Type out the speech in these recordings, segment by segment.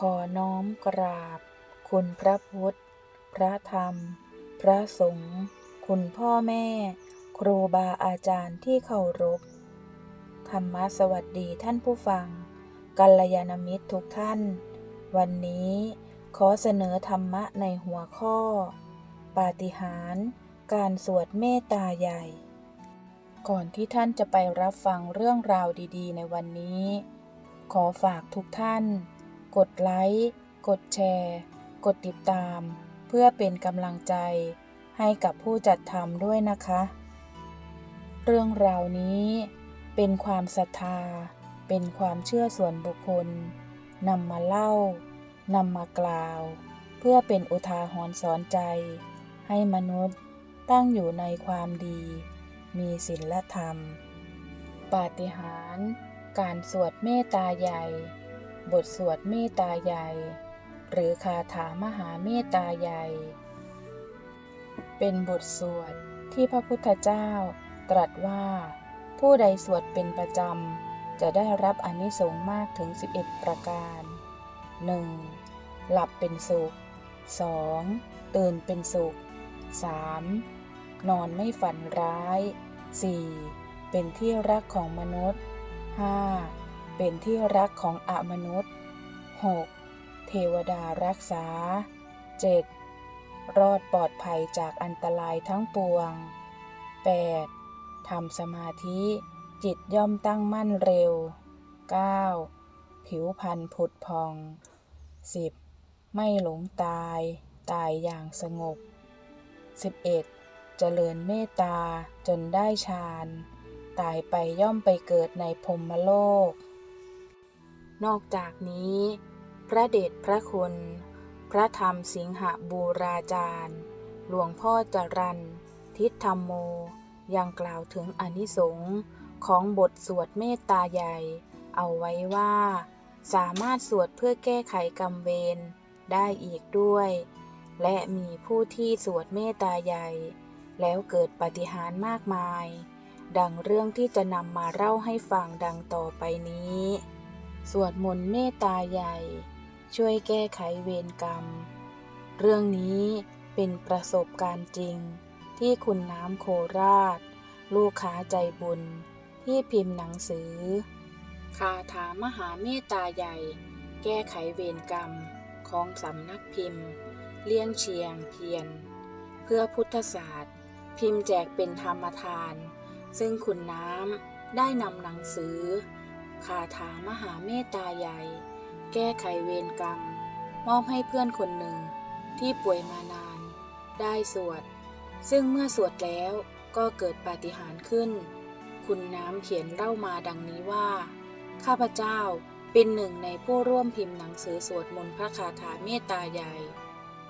ขอน้อมกราบ คุณพระพุทธ พระธรรม พระสงฆ์ คุณพ่อแม่ ครูบาอาจารย์ที่เคารพ ธรรมสวัสดีท่านผู้ฟัง กัลยาณมิตรทุกท่าน วันนี้ขอเสนอธรรมะในหัวข้อ ปาฏิหาริย์การสวดเมตตาใหญ่ ก่อนที่ท่านจะไปรับฟังเรื่องราวดี ๆ ในวันนี้ ขอฝากทุกท่าน กดไลค์ กดแชร์ กดติดตาม เพื่อเป็นกำลังใจให้กับผู้จัดทำด้วยนะคะ เรื่องราวนี้เป็นความศรัทธา เป็นความเชื่อส่วนบุคคลนำมาเล่านำมากล่าว เพื่อเป็นอุทาหรณ์สอนใจ ให้มนุษย์ตั้งอยู่ในความดี มีศีลธรรม ปาฏิหาริย์การสวดเมตตาใหญ่ บทสวดเมตตาใหญ่ หรือคาถามหาเมตตาใหญ่ เป็นบทสวดที่พระพุทธเจ้า ตรัสว่า ผู้ใดสวดเป็นประจำ จะได้รับอนิสงส์มากถึง 11 ประการ 1. หลับเป็นสุข 2. ตื่นเป็นสุข 3. นอนไม่ฝันร้าย 4. เป็นที่รักของมนุษย์ 5. เป็นที่รักของอมนุษย์ 6. เทวดารักษา 7. รอดปลอดภัยจากอันตรายทั้งปวง 8. ทำสมาธิจิตย่อมตั้งมั่นเร็ว 9. ผิวพรรณผุดพอง 10. ไม่หลงตาย ตายอย่างสงบ 11. เจริญเมตตาจนได้ฌาน ตายไปย่อมไปเกิดในพรมโลก นอกจากนี้ พระเดชพระคุณ พระธรรมสิงหบูราจารย์ หลวงพ่อจรันทิศธรรมโม ยังกล่าวถึงอนิสงค์ของบทสวดเมตตาใหญ่ เอาไว้ว่า สามารถสวดเพื่อแก้ไขกรรมเวรได้อีกด้วย และมีผู้ที่สวดเมตตาใหญ่ แล้วเกิดปฏิหารมากมาย ดังเรื่องที่จะนำมาเล่าให้ฟังดังต่อไปนี้ สวดมนต์เมตตาใหญ่ ช่วยแก้ไขเวรกรรม เรื่องนี้เป็นประสบการณ์จริงที่คุณน้ำโคราช ลูกค้าใจบุญที่พิมพ์หนังสือ คาถามหาเมตตาใหญ่ แก้ไขเวรกรรมของสำนักพิมพ์ เลี่ยงเชียงเพียน เพื่อพุทธศาสตร์ พิมพ์แจกเป็นธรรมทาน ซึ่งคุณน้ำได้นำหนังสือ คาถามหาเมตตาใหญ่ แก้ไขเวรกรรม มอบให้เพื่อนคนหนึ่งที่ป่วยมานาน ได้สวด ซึ่งเมื่อสวดแล้วก็เกิดปาฏิหาริย์ขึ้น คุณน้ำเขียนเล่ามาดังนี้ว่า ข้าพเจ้าเป็นหนึ่งในผู้ร่วมพิมพ์หนังสือสวดมนต์พระคาถาเมตตาใหญ่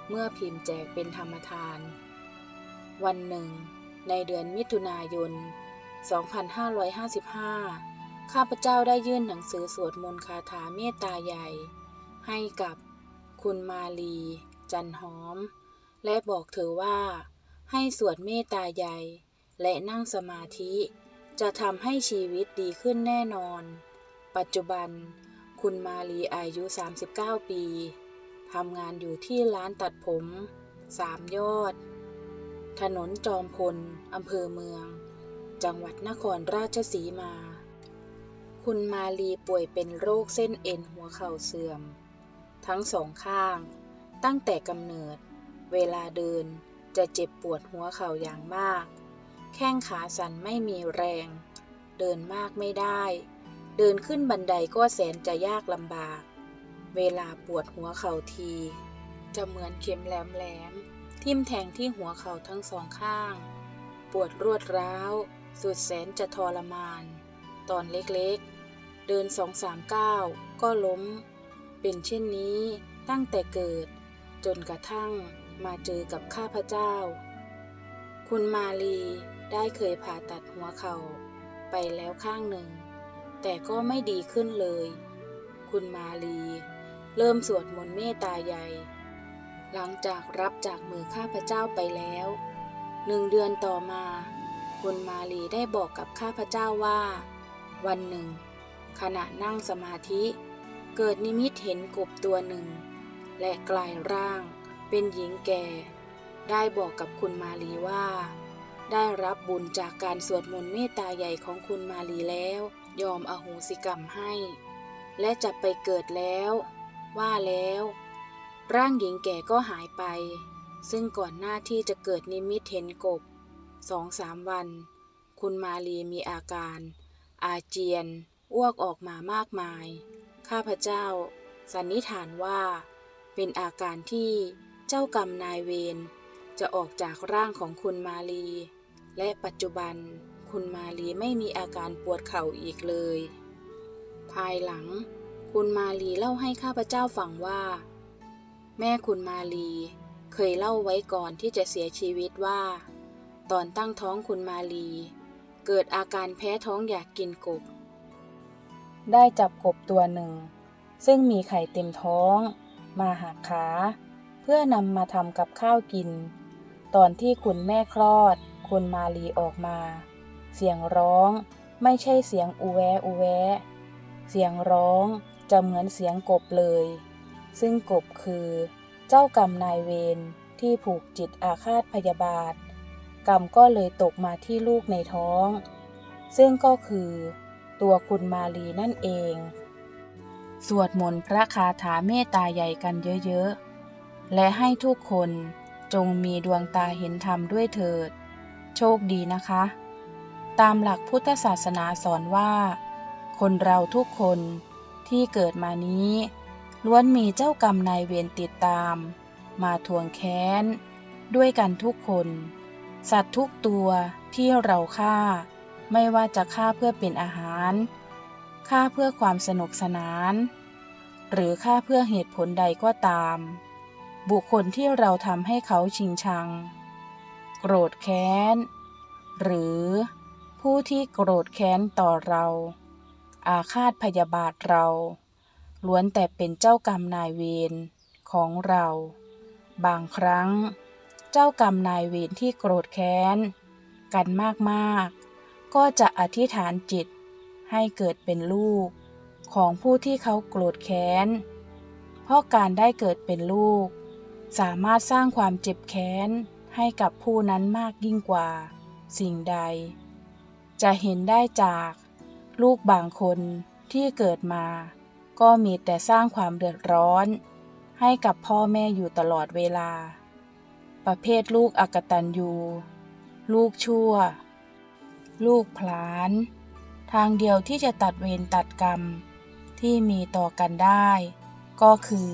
เมื่อพิมพ์แจกเป็นธรรมทาน วันหนึ่ง ในเดือนมิถุนายน 2555 ข้าพเจ้าได้ยื่นหนังสือสวดมนต์คาถาเมตตาใหญ่ ให้กับคุณมาลี จันหอม และบอกเธอว่า ให้สวดเมตตาใหญ่ และนั่งสมาธิ จะทำให้ชีวิตดีขึ้นแน่นอน ปัจจุบัน คุณมาลีอายุ 39 ปีทำงานอยู่ที่ร้านตัดผมสามยอด ถนนจอมพลอำเภอเมือง จังหวัดนครราชสีมา คุณมาลีป่วยเป็นโรคเส้นเอ็นหัวเข่าเสื่อม ทั้งสองข้าง ตั้งแต่กำเนิด เวลาเดินจะเจ็บปวดหัวเข่าอย่างมาก แข้งขาสั่นไม่มีแรง เดินมากไม่ได้ เดินขึ้นบันไดก็แสนจะยากลำบาก เวลาปวดหัวเข่าที จะเหมือนเข็มแหลมๆทิ่มแทงที่หัวเข่าทั้งสองข้าง ปวดรวดร้าว สุดแสนจะทรมาน ตอนเล็กๆ เดินสองสามก้าวก็ล้ม เป็นเช่นนี้ตั้งแต่เกิด จนกระทั่งมาเจอกับข้าพเจ้า คุณมาลีได้เคยผ่าตัดหัวเขา่าไปแล้วข้างหนึ่ง แต่ก็ไม่ดีขึ้นเลย คุณมาลี เริ่มสวดมนต์เมตตาใหญ่ หลังจากรับจากมือข้าพเจ้าไปแล้ว หนึ่งเดือนต่อมา คุณมาลีได้บอกกับข้าพเจ้าว่า วันหนึ่ง ขณะนั่งสมาธิ เกิดนิมิตเห็นกบตัวหนึ่ง และกลายร่างเป็นหญิงแก่ ได้บอกกับคุณมาลีว่า ได้รับบุญจากการสวดมนต์เมตตาใหญ่ของคุณมาลีแล้ว ยอมอโหสิกรรมให้ และจะไปเกิดแล้ว ว่าแล้ว ร่างหญิงแก่ก็หายไป ซึ่งก่อนหน้าที่จะเกิดนิมิตเห็นกบสองสามวัน คุณมาลีมีอาการ อาเจียน อ้วกออกมามากมาย ข้าพเจ้า สันนิษฐานว่า เป็นอาการที่เจ้ากรรมนายเวรจะออกจากร่างของคุณมาลี และปัจจุบันคุณมาลีไม่มีอาการปวดเข่าอีกเลย ภายหลัง คุณมาลีเล่าให้ข้าพเจ้าฟังว่า แม่คุณมาลีเคยเล่าไว้ก่อนที่จะเสียชีวิตว่า ตอนตั้งท้องคุณมาลี เกิดอาการแพ้ท้องอยากกินกบ ได้จับกบตัวหนึ่ง ซึ่งมีไข่เต็มท้อง มาหักขา เพื่อนำมาทำกับข้าวกิน ตอนที่คุณแม่คลอด คุณมาลีออกมา เสียงร้องไม่ใช่เสียงอูแวอูแว เสียงร้องจะเหมือนเสียงกบเลย ซึ่งกบคือเจ้ากรรมนายเวรที่ผูกจิตอาฆาตพยาบาท กรรมก็เลยตกมาที่ลูกในท้อง ซึ่งก็คือ ตัวคุณมาลีนั่นเอง สวดมนต์พระคาถาเมตตาใหญ่กันเยอะๆ และให้ทุกคนจงมีดวงตาเห็นธรรมด้วยเถิด โชคดีนะคะ ตามหลักพุทธศาสนาสอนว่า คนเราทุกคนที่เกิดมานี้ ล้วนมีเจ้ากรรมนายเวรติดตาม มาทวงแค้น ด้วยกันทุกคน สัตว์ทุกตัวที่เราฆ่า ไม่ว่าจะฆ่าเพื่อเป็นอาหาร ฆ่าเพื่อความสนุกสนาน หรือฆ่าเพื่อเหตุผลใดก็ตาม บุคคลที่เราทำให้เขาชิงชัง โกรธแค้น หรือผู้ที่โกรธแค้นต่อเรา อาฆาตพยาบาทเรา ล้วนแต่เป็นเจ้ากรรมนายเวรของเรา บางครั้ง เจ้ากรรมนายเวรที่โกรธแค้น กันมากๆ ก็จะอธิษฐานจิตให้เกิดเป็นลูกของผู้ที่เขาโกรธแค้น เพราะการได้เกิดเป็นลูก สามารถสร้างความเจ็บแค้นให้กับผู้นั้นมากยิ่งกว่า สิ่งใด จะเห็นได้จากลูกบางคนที่เกิดมา ก็มีแต่สร้างความเดือดร้อน ให้กับพ่อแม่อยู่ตลอดเวลา ประเภทลูกอกตันยูลูกชั่ว ลูกผลาน ทางเดียวที่จะตัดเวรตัดกรรมที่มีต่อกันได้ ก็คือ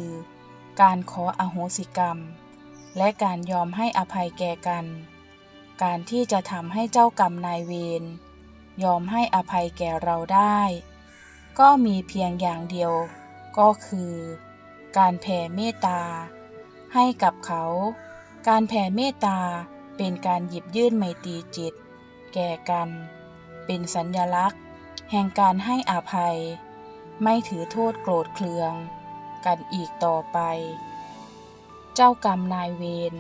การขออโหสิกรรม และการยอมให้อภัยแก่กัน การที่จะทำให้เจ้ากรรมนายเวรยอมให้อภัยแก่เราได้ ก็มีเพียงอย่างเดียว ก็คือ การแผ่เมตตา ให้กับเขา การแผ่เมตตาเป็นการหยิบยื่นไมตรีจิต แก่กัน เป็นสัญญลักษณ์ แห่งการให้อภัย ไม่ถือโทษโกรธเคือง กันอีกต่อไป เจ้ากรรมนายเวร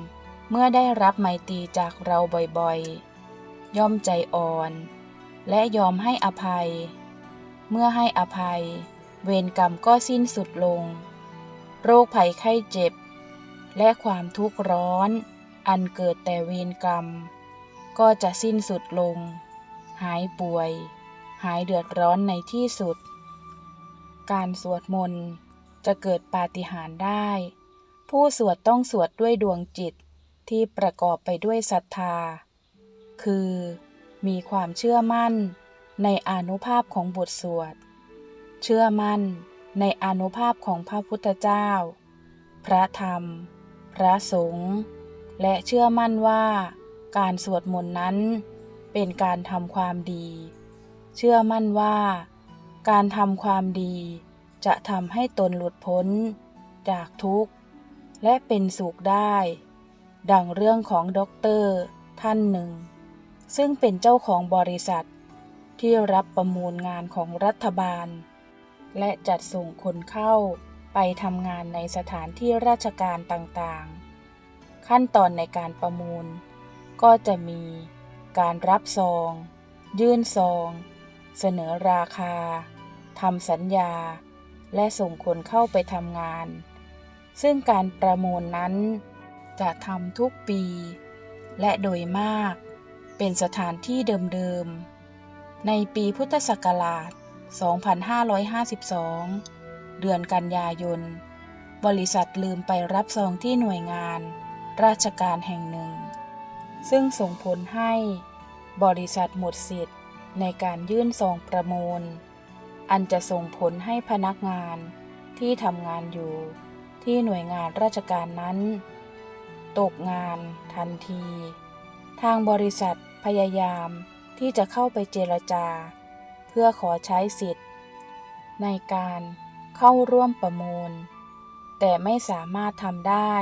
เมื่อได้รับไมตรีจากเราบ่อยๆ ย่อมใจอ่อน และยอมให้อภัย เมื่อให้อภัย เวรกรรมก็สิ้นสุดลง โรคภัยไข้เจ็บ และความทุกข์ร้อน อันเกิดแต่เวรกรรม ก็จะสิ้นสุดลง หายป่วย หายเดือดร้อนในที่สุด การสวดมนต์จะเกิดปาฏิหาริย์ได้ ผู้สวดต้องสวดด้วยดวงจิตที่ประกอบไปด้วยศรัทธา คือมีความเชื่อมั่นในอนุภาพของบทสวด เชื่อมั่นในอนุภาพของพระพุทธเจ้า พระธรรม พระสงฆ์ และเชื่อมั่นว่า การสวดมนต์นั้นเป็นการทำความดี เชื่อมั่นว่า การทำความดีจะทำให้ตนหลุดพ้น จากทุกข์ และเป็นสุขได้ ดังเรื่องของด็อกเตอร์ท่านหนึ่ง ซึ่งเป็นเจ้าของบริษัท ที่รับประมูลงานของรัฐบาล และจัดส่งคนเข้าไปทำงานในสถานที่ราชการต่างๆ ขั้นตอนในการประมูล ก็จะมีการรับซอง ยื่นซอง เสนอราคาทำสัญญา และส่งคนเข้าไปทำงาน ซึ่งการประมูลนั้นจะทำทุกปี และโดยมากเป็นสถานที่เดิมๆ ในปีพุทธศักราช 2552 เดือนกันยายน บริษัทลืมไปรับซองที่หน่วยงาน ราชการแห่งหนึ่ง ซึ่งส่งผลให้บริษัทหมดสิทธิ์ในการยื่นซองประมูล อันจะส่งผลให้พนักงานที่ทำงานอยู่ที่หน่วยงานราชการนั้น ตกงานทันที ทางบริษัทพยายามที่จะเข้าไปเจรจา เพื่อขอใช้สิทธิ์ ในการเข้าร่วมประมูล แต่ไม่สามารถทำได้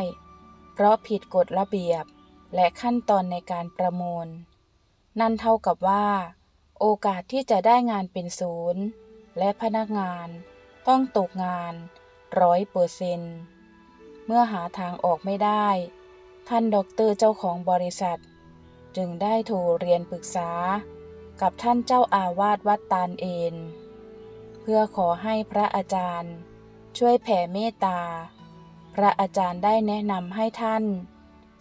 เพราะผิดกฎระเบียบ และขั้นตอนในการประมูล นั่นเท่ากับว่า โอกาสที่จะได้งานเป็นศูนย์ และพนักงานต้องตกงานร้อยเปอร์เซนต์เมื่อหาทางออกไม่ได้ ท่านด็อกเตอร์เจ้าของบริษัท จึงได้โทรเรียนปรึกษา กับท่านเจ้าอาวาสวัดตาลเอนเพื่อขอให้พระอาจารย์ ช่วยแผ่เมตตา พระอาจารย์ได้แนะนำให้ท่าน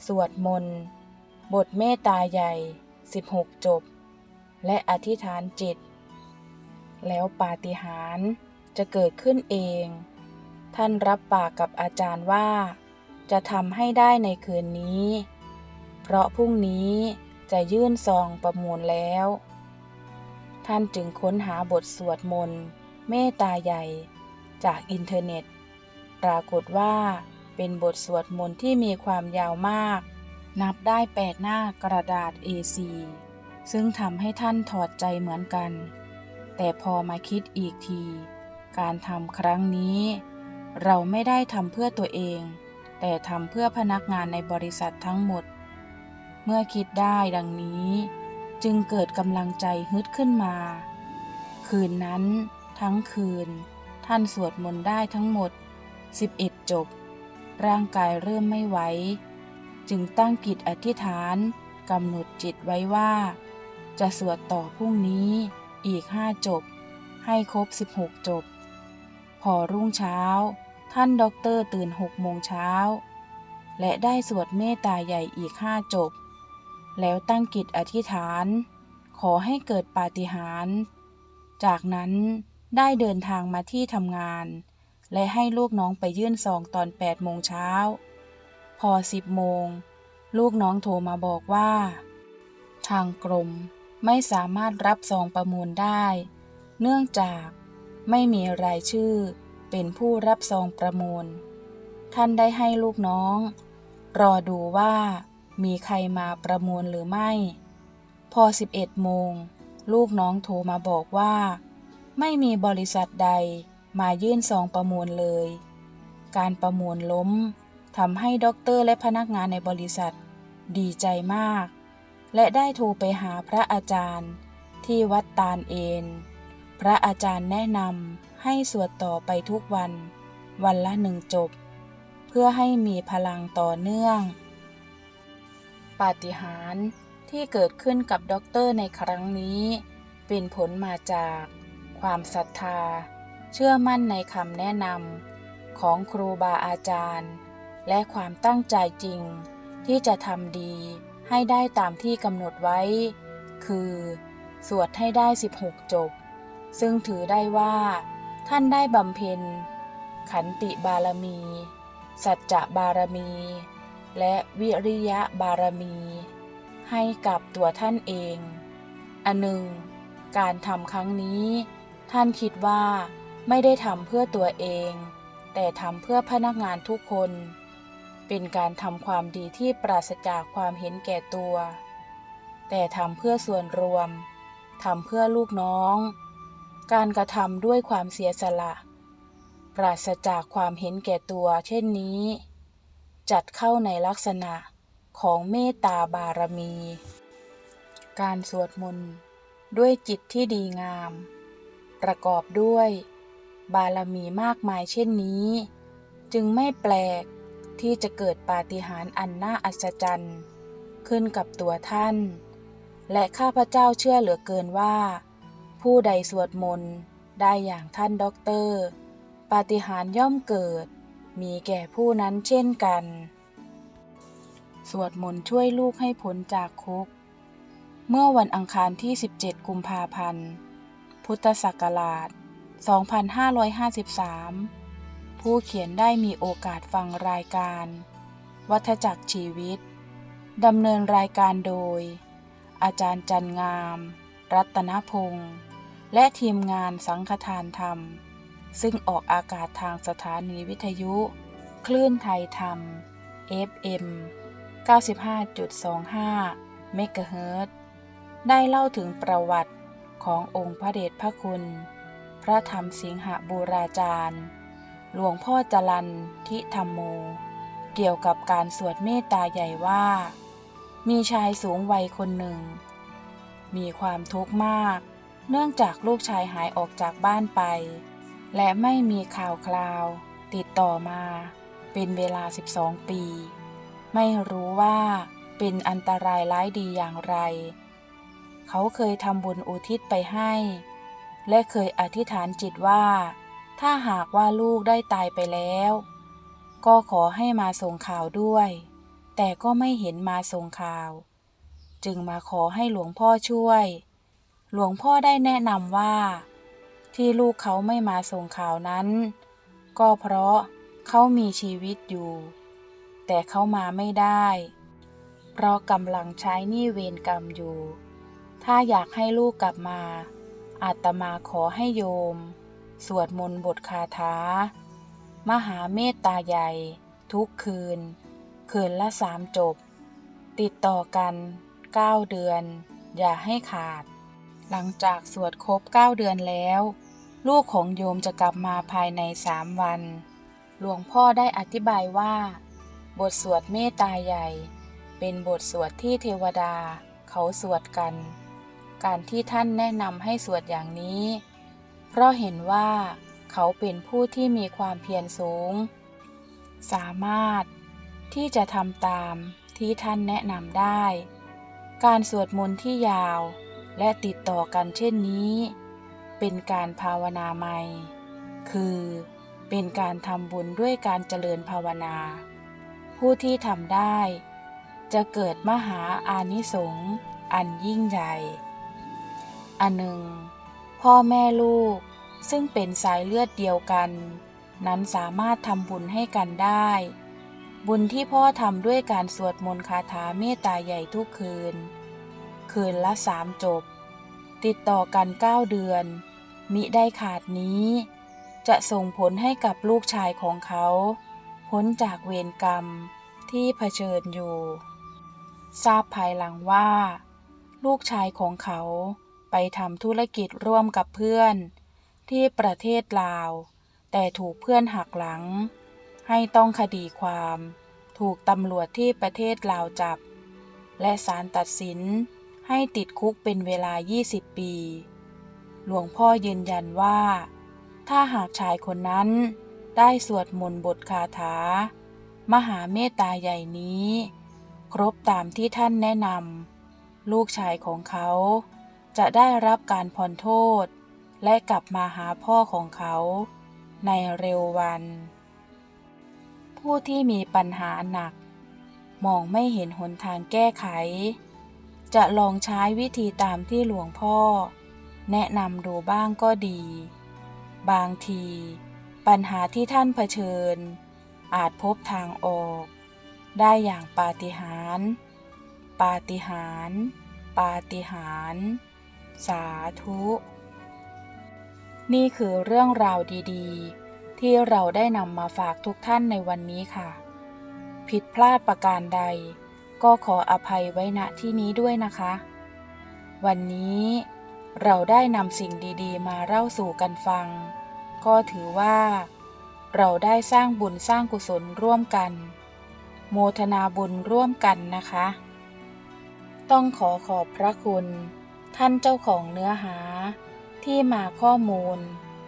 สวดมนต์ บทเมตตาใหญ่ 16 จบ และอธิษฐานจิต แล้วปาฏิหาริย์จะเกิดขึ้นเอง ท่านรับปากกับอาจารย์ว่า จะทำให้ได้ในคืนนี้ เพราะพรุ่งนี้จะยื่นซองประมูลแล้ว ท่านจึงค้นหาบทสวดมนต์ เมตตาใหญ่จากอินเทอร์เน็ต ปรากฏว่า เป็นบทสวดมนต์ที่มีความยาวมาก นับได้แปดหน้ากระดาษ A4 ซึ่งทำให้ท่านถอดใจเหมือนกัน แต่พอมาคิดอีกที การทำครั้งนี้ เราไม่ได้ทำเพื่อตัวเอง แต่ทำเพื่อพนักงานในบริษัททั้งหมด เมื่อคิดได้ดังนี้ จึงเกิดกำลังใจฮึดขึ้นมา คืนนั้น ทั้งคืน ท่านสวดมนต์ได้ทั้งหมด 11 จบ ร่างกายเริ่มไม่ไหว จึงตั้งกิจอธิษฐานกำหนดจิตไว้ว่า จะสวดต่อพรุ่งนี้อีกห้าจบ ให้ครบ 16 จบ พอรุ่งเช้า ท่านด็อกเตอร์ตื่นหกโมงเช้า และได้สวดเมตตาใหญ่อีกห้าจบ แล้วตั้งกิจอธิษฐาน ขอให้เกิดปาฏิหาริย์จากนั้นได้เดินทางมาที่ทำงาน และให้ลูกน้องไปยื่นซองตอน8โมงเช้า พอ 10โมง ลูกน้องโทรมาบอกว่า ทางกรมไม่สามารถรับซองประมูลได้ เนื่องจากไม่มีรายชื่อเป็นผู้รับซองประมูล ท่านได้ให้ลูกน้อง รอดูว่ามีใครมาประมูลหรือไม่ พอ 11โมง ลูกน้องโทรมาบอกว่า ไม่มีบริษัทใด มายื่นซองประมูลเลย การประมูลล้มทำให้ด็อกเตอร์และพนักงานในบริษัท ดีใจมาก และได้โทรไปหาพระอาจารย์ ที่วัดตาลเอน พระอาจารย์แนะนำให้สวดต่อไปทุกวัน วันละหนึ่งจบ เพื่อให้มีพลังต่อเนื่อง ปาฏิหาริย์ที่เกิดขึ้นกับด็อกเตอร์ในครั้งนี้ เป็นผลมาจากความศรัทธา เชื่อมั่นในคำแนะนำของครูบาอาจารย์ และความตั้งใจจริง ที่จะทำดีให้ได้ตามที่กำหนดไว้ คือ สวดให้ได้ 16 จบ ซึ่งถือได้ว่า ท่านได้บำเพ็ญ ขันติบารมี สัจจะบารมี และวิริยะบารมี ให้กับตัวท่านเอง อันหนึ่ง การทำครั้งนี้ ท่านคิดว่า ไม่ได้ทำเพื่อตัวเอง แต่ทำเพื่อพนักงานทุกคน เป็นการทำความดีที่ปราศจากความเห็นแก่ตัว แต่ทำเพื่อส่วนรวมทำเพื่อลูกน้อง การกระทำด้วยความเสียสละ ปราศจากความเห็นแก่ตัว เช่นนี้ จัดเข้าในลักษณะของเมตตาบารมี การสวดมนต์ด้วยจิตที่ดีงาม ประกอบด้วย บารมีมากมายเช่นนี้ จึงไม่แปลกที่จะเกิดปาฏิหาริย์อันน่าอัศจรรย์ ขึ้นกับตัวท่าน และข้าพเจ้าเชื่อเหลือเกินว่า ผู้ใดสวดมนต์ได้อย่างท่านด็อกเตอร์ ปาฏิหาริย์ย่อมเกิด มีแก่ผู้นั้นเช่นกัน สวดมนต์ช่วยลูกให้พ้นจากคุก เมื่อวันอังคารที่ 17 กุมภาพันธ์ พุทธศักราช 2553 ผู้เขียนได้มีโอกาสฟังรายการ วัฏจักรชีวิต ดำเนินรายการโดย อาจารย์จันงาม รัตนพงศ์และทีมงานสังฆทานธรรม ซึ่งออกอากาศทางสถานีวิทยุ คลื่นไทยธรรม FM 95.25 เมกะเฮิรตซ์ได้เล่าถึงประวัติขององค์พระเดชพระคุณ ระธรรมสิงหบูราจารย์ หลวงพ่อจรันทิธรรมโม เกี่ยวกับการสวดเมตตาใหญ่ว่า มีชายสูงวัยคนหนึ่ง มีความทุกข์มาก เนื่องจากลูกชายหายออกจากบ้านไป และไม่มีข่าวคราว ติดต่อมา เป็นเวลา 12 ปี ไม่รู้ว่าเป็นอันตรายร้ายดีอย่างไร เขาเคยทำบุญอุทิศไปให้ และเคยอธิษฐานจิตว่า ถ้าหากว่าลูกได้ตายไปแล้ว ก็ขอให้มาส่งข่าวด้วย แต่ก็ไม่เห็นมาส่งข่าว จึงมาขอให้หลวงพ่อช่วย หลวงพ่อได้แนะนำว่า ที่ลูกเขาไม่มาส่งข่าวนั้น ก็เพราะเขามีชีวิตอยู่ แต่เขามาไม่ได้ เพราะกำลังใช้หนี้เวรกรรมอยู่ ถ้าอยากให้ลูกกลับมา อาตมาขอให้โยม สวดมนต์บทคาถา มหาเมตตาใหญ่ ทุกคืน คืนละสามจบ ติดต่อกัน 9 เดือน อย่าให้ขาด หลังจากสวดครบ 9 เดือนแล้ว ลูกของโยมจะกลับมาภายในสามวัน หลวงพ่อได้อธิบายว่า บทสวดเมตตาใหญ่ เป็นบทสวดที่เทวดา เขาสวดกัน การที่ท่านแนะนำให้สวดอย่างนี้ เพราะเห็นว่าเขาเป็นผู้ที่มีความเพียรสูง สามารถที่จะทำตามที่ท่านแนะนำได้ การสวดมนต์ที่ยาวและติดต่อกันเช่นนี้ เป็นการภาวนาใหม่ คือเป็นการทำบุญด้วยการเจริญภาวนา ผู้ที่ทำได้ จะเกิดมหาอานิสงส์อันยิ่งใหญ่ อันหนึ่ง พ่อแม่ลูกซึ่งเป็นสายเลือดเดียวกัน นั้นสามารถทำบุญให้กันได้ บุญที่พ่อทำด้วยการสวดมนต์คาถาเมตตาใหญ่ทุกคืน คืนละสามจบ ติดต่อกันเก้าเดือน มิได้ขาดนี้ จะส่งผลให้กับลูกชายของเขา พ้นจากเวรกรรมที่เผชิญอยู่ ทราบภายหลังว่า ลูกชายของเขา ไปทำธุรกิจร่วมกับเพื่อน ที่ประเทศลาว แต่ถูกเพื่อนหักหลัง ให้ต้องคดีความ ถูกตำรวจที่ประเทศลาวจับ และศาลตัดสินให้ติดคุกเป็นเวลา 20 ปี หลวงพ่อยืนยันว่า ถ้าหากชายคนนั้นได้สวดมนต์บทคาถา มหาเมตตาใหญ่นี้ ครบตามที่ท่านแนะนำลูกชายของเขา จะได้รับการผ่อนโทษ และกลับมาหาพ่อของเขาในเร็ววัน ผู้ที่มีปัญหาหนัก มองไม่เห็นหนทางแก้ไข จะลองใช้วิธีตามที่หลวงพ่อ แนะนำดูบ้างก็ดี บางที ปัญหาที่ท่านเผชิญ อาจพบทางออก ได้อย่างปาฏิหาริย์ปาฏิหาริย์ปาฏิหาริย์ สาธุ นี่คือเรื่องราวดีๆ ที่เราได้นำมาฝากทุกท่านในวันนี้ค่ะ ผิดพลาดประการใด ก็ขออภัยไว้ณที่นี้ด้วยนะคะ วันนี้เราได้นำสิ่งดีๆ มาเล่าสู่กันฟัง ก็ถือว่า เราได้สร้างบุญสร้างกุศลร่วมกัน โมทนาบุญร่วมกันนะคะ ต้องขอขอบพระคุณ ท่านเจ้าของเนื้อหา ที่มาข้อมูล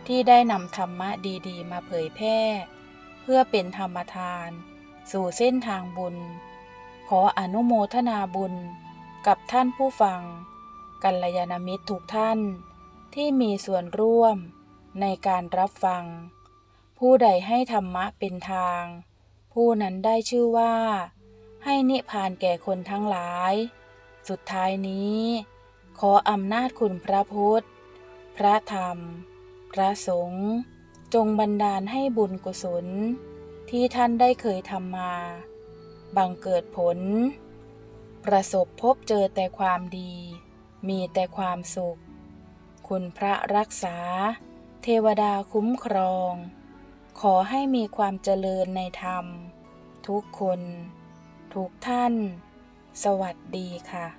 ที่ได้นำธรรมะดีๆ มาเผยแพร่ เพื่อเป็นธรรมทาน สู่เส้นทางบุญ ขออนุโมทนาบุญกับท่านผู้ฟัง กัลยาณมิตรทุกท่าน ที่มีส่วนร่วมในการรับฟัง ผู้ใดให้ธรรมะเป็นทาง ผู้นั้นได้ชื่อว่า ให้นิพพานแก่คนทั้งหลาย สุดท้ายนี้ ขออำนาจคุณพระพุทธ พระธรรม พระสงฆ์จงบันดาลให้บุญกุศล ที่ท่านได้เคยทำมา บังเกิดผล ประสบพบเจอแต่ความดี มีแต่ความสุข คุณพระรักษา เทวดาคุ้มครอง ขอให้มีความเจริญในธรรม ทุกคน ทุกท่าน สวัสดีค่ะ